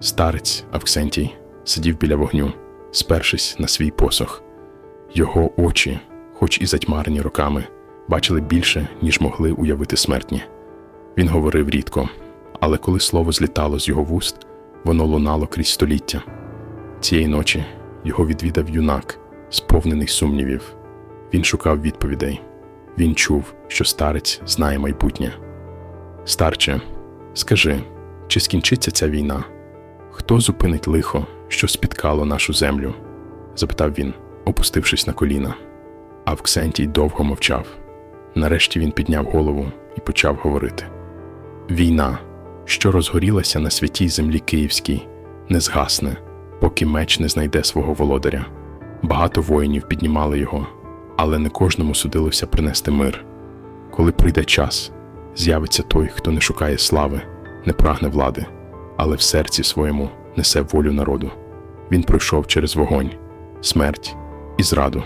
Старець Авксентій сидів біля вогню, спершись на свій посох. Його очі, хоч і затьмарені роками, бачили більше, ніж могли уявити смертні. Він говорив рідко, але коли слово злітало з його вуст, воно лунало крізь століття. Цієї ночі його відвідав юнак, сповнений сумнівів. Він шукав відповідей. Він чув, що старець знає майбутнє. Старче, скажи, чи скінчиться ця війна? Хто зупинить лихо, що спіткало нашу землю? запитав він, опустившись на коліна. Авксентій довго мовчав. Нарешті він підняв голову і почав говорити. Війна, що розгорілася на святій землі Київській, не згасне, поки меч не знайде свого володаря. Багато воїнів піднімали його, але не кожному судилося принести мир. Коли прийде час, з'явиться той, хто не шукає слави, не прагне влади, але в серці своєму несе волю народу. Він пройшов через вогонь, смерть і зраду.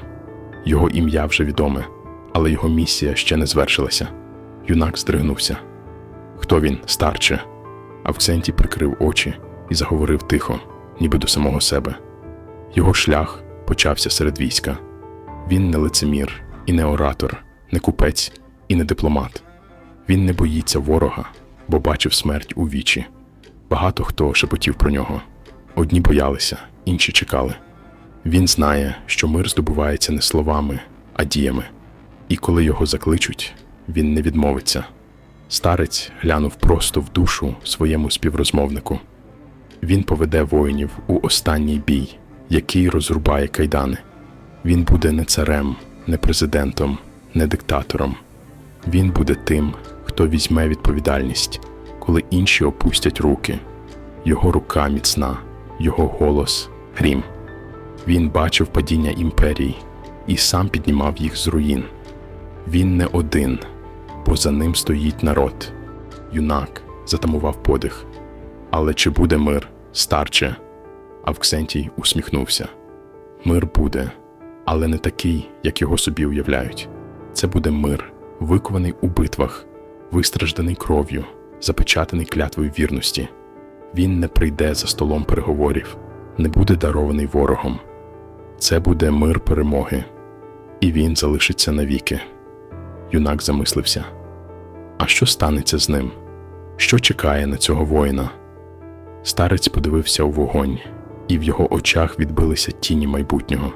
Його ім'я вже відоме, але його місія ще не звершилася. Юнак здригнувся. Хто він, старче? Авксентій прикрив очі і заговорив тихо, ніби до самого себе. Його шлях почався серед війська. Він не лицемір і не оратор, не купець і не дипломат. Він не боїться ворога, бо бачив смерть у вічі. Багато хто шепотів про нього. Одні боялися, інші чекали. Він знає, що мир здобувається не словами, а діями. І коли його закличуть, він не відмовиться. Старець глянув просто в душу своєму співрозмовнику. Він поведе воїнів у останній бій, який розрубає кайдани. Він буде не царем, не президентом, не диктатором. Він буде тим, хто візьме відповідальність, коли інші опустять руки. Його рука міцна, його голос грім. Він бачив падіння імперій і сам піднімав їх з руїн. Він не один, бо за ним стоїть народ. Юнак затамував подих. Але чи буде мир, старче? Авксентій усміхнувся. Мир буде, але не такий, як його собі уявляють. Це буде мир, викований у битвах, вистражданий кров'ю, запечатаний клятвою вірності. Він не прийде за столом переговорів, не буде дарований ворогом. Це буде мир перемоги, і він залишиться навіки. Юнак замислився. А що станеться з ним? Що чекає на цього воїна? Старець подивився у вогонь, і в його очах відбилися тіні майбутнього.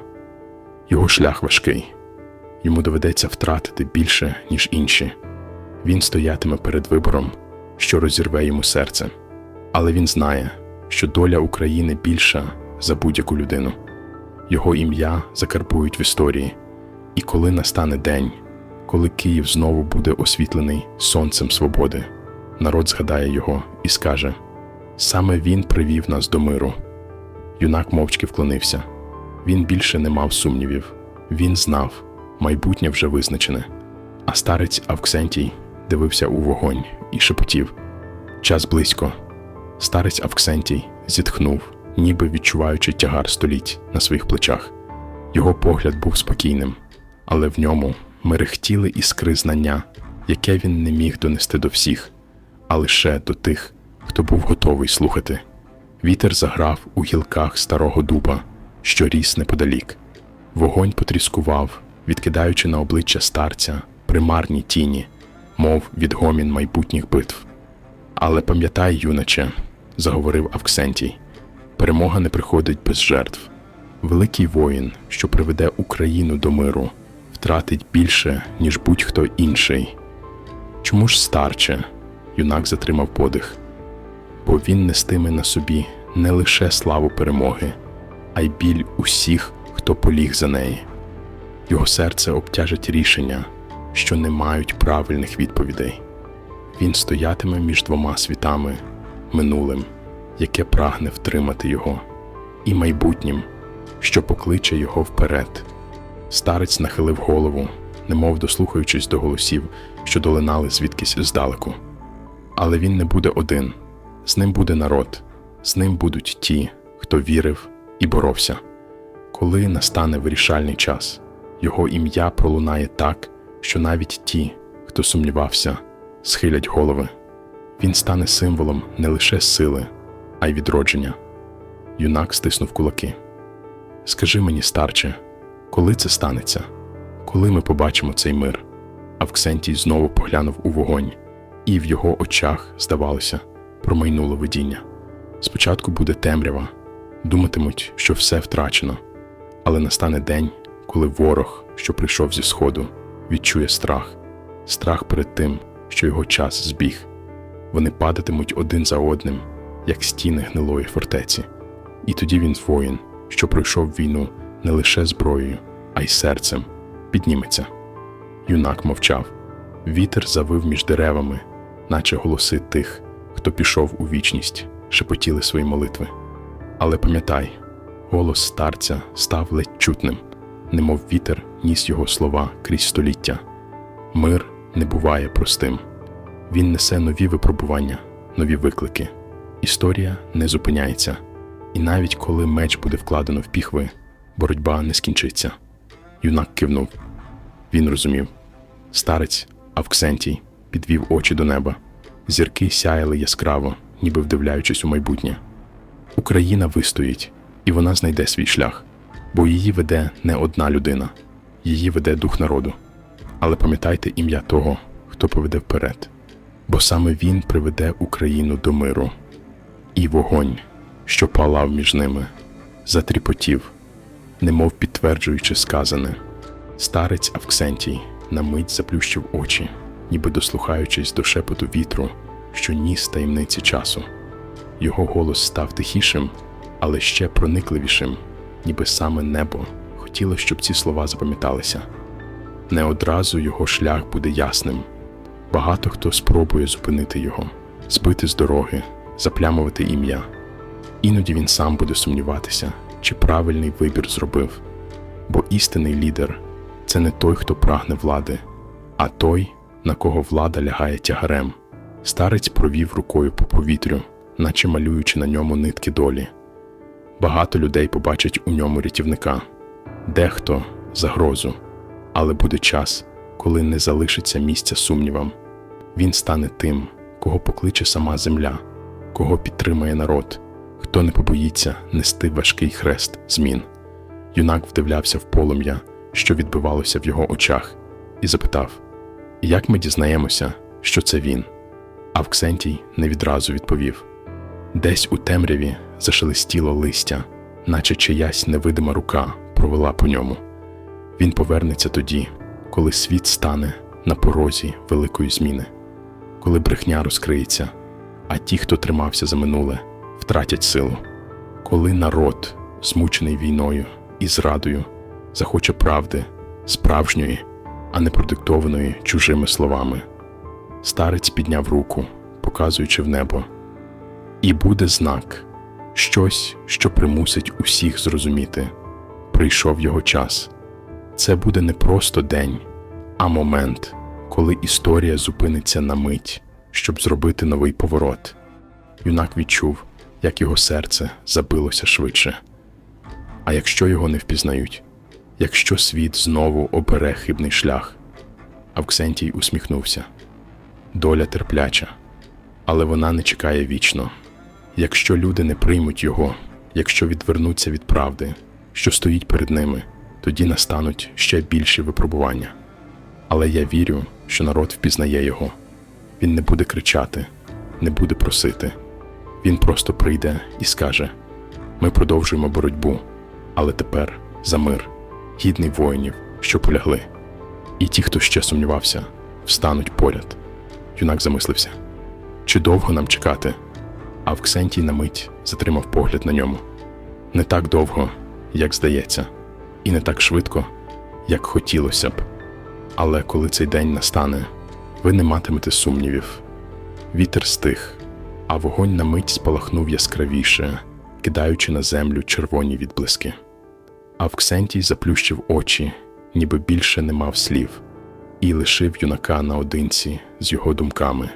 Його шлях важкий. Йому доведеться втратити більше, ніж інші. Він стоятиме перед вибором, що розірве йому серце. Але він знає, що доля України більша за будь-яку людину. Його ім'я закарбують в історії, і коли настане день, коли Київ знову буде освітлений сонцем свободи, народ згадає його і скаже: саме він привів нас до миру. Юнак мовчки вклонився. Він більше не мав сумнівів. Він знав, майбутнє вже визначене. А старець Авксентій дивився у вогонь і шепотів: Час близько. Старець Авксентій зітхнув, ніби відчуваючи тягар століть на своїх плечах. Його погляд був спокійним, але в ньому мерехтіли іскри знання, яке він не міг донести до всіх, а лише до тих, хто був готовий слухати. Вітер заграв у гілках старого дуба, що ріс неподалік. Вогонь потріскував, відкидаючи на обличчя старця примарні тіні, мов відгомін майбутніх битв. Але пам'ятай, юначе, заговорив Авксентій, перемога не приходить без жертв. Великий воїн, що приведе Україну до миру, втратить більше, ніж будь-хто інший. Чому ж старче? Юнак затримав подих, бо він нестиме на собі не лише славу перемоги, а й біль усіх, хто поліг за неї. Його серце обтяжить рішення, що не мають правильних відповідей. Він стоятиме між двома світами, минулим, яке прагне втримати його, і майбутнім, що покличе його вперед. Старець нахилив голову, немов дослухаючись до голосів, що долинали звідкись здалеку. Але він не буде один, з ним буде народ, з ним будуть ті, хто вірив і боровся. Коли настане вирішальний час, його ім'я пролунає так, що навіть ті, хто сумнівався, схилять голови. Він стане символом не лише сили, а й відродження. Юнак стиснув кулаки. Скажи мені, старче, коли це станеться? Коли ми побачимо цей мир? Авксентій знову поглянув у вогонь, і в його очах, здавалося, промайнуло видіння. Спочатку буде темрява, думатимуть, що все втрачено, але настане день, коли ворог, що прийшов зі сходу, відчує страх, страх перед тим, що його час збіг. Вони падатимуть один за одним, як стіни гнилої фортеці. І тоді він воїн, що пройшов війну не лише зброєю, а й серцем, підніметься. Юнак мовчав. Вітер завив між деревами, наче голоси тих, хто пішов у вічність, шепотіли свої молитви. Але пам'ятай, голос старця став ледь чутним, немов вітер ніс його слова крізь століття. Мир не буває простим. Він несе нові випробування, нові виклики. Історія не зупиняється, і навіть коли меч буде вкладено в піхви, боротьба не скінчиться. Юнак кивнув. Він розумів. Старець Авксентій підвів очі до неба. Зірки сяяли яскраво, ніби вдивляючись у майбутнє. Україна вистоїть, і вона знайде свій шлях, бо її веде не одна людина, її веде дух народу. Але пам'ятайте ім'я того, хто поведе вперед, бо саме він приведе Україну до миру. І вогонь, що палав між ними, затріпотів, немов підтверджуючи сказане. Старець Авксентій на мить заплющив очі, ніби дослухаючись до шепоту вітру, що ніс таємниці часу. Його голос став тихішим, але ще проникливішим, ніби саме небо хотіло, щоб ці слова запам'яталися. Не одразу його шлях буде ясним. Багато хто спробує зупинити його, збити з дороги, заплямувати ім'я. Іноді він сам буде сумніватися, чи правильний вибір зробив. Бо істинний лідер це не той, хто прагне влади, а той, на кого влада лягає тягарем. Старець провів рукою по повітрю, наче малюючи на ньому нитки долі. Багато людей побачать у ньому рятівника, дехто загрозу, але буде час, коли не залишиться місця сумнівам. Він стане тим, кого покличе сама земля, кого підтримає народ, хто не побоїться нести важкий хрест змін. Юнак вдивлявся в полум'я, що відбивалося в його очах, і запитав: Як ми дізнаємося, що це він? Авксентій не відразу відповів. Десь у темряві зашелестіло листя, наче чиясь невидима рука провела по ньому. Він повернеться тоді, коли світ стане на порозі великої зміни, коли брехня розкриється, а ті, хто тримався за минуле, втратять силу, коли народ, змучений війною і зрадою, захоче правди, справжньої, а не продиктованої чужими словами. Старець підняв руку, показуючи в небо. І буде знак, щось, що примусить усіх зрозуміти. Прийшов його час. Це буде не просто день, а момент, коли історія зупиниться на мить, щоб зробити новий поворот. Юнак відчув, як його серце забилося швидше. А якщо його не впізнають, якщо світ знову обере хибний шлях, Авксентій усміхнувся. Доля терпляча, але вона не чекає вічно. Якщо люди не приймуть його, якщо відвернуться від правди, що стоїть перед ними, тоді настануть ще більші випробування. Але я вірю, що народ впізнає його. Він не буде кричати, не буде просити. Він просто прийде і скаже: ми продовжуємо боротьбу, але тепер за мир, гідний воїнів, що полягли. І ті, хто ще сумнівався, встануть поряд. Юнак замислився. Чи довго нам чекати? А Вксентій на мить затримав погляд на ньому. Не так довго, як здається, і не так швидко, як хотілося б. Але коли цей день настане, ви не матимете сумнівів. Вітер стих, а вогонь на мить спалахнув яскравіше, кидаючи на землю червоні відблиски. А Вксентій заплющив очі, ніби більше не мав слів, і лишив юнака наодинці з його думками.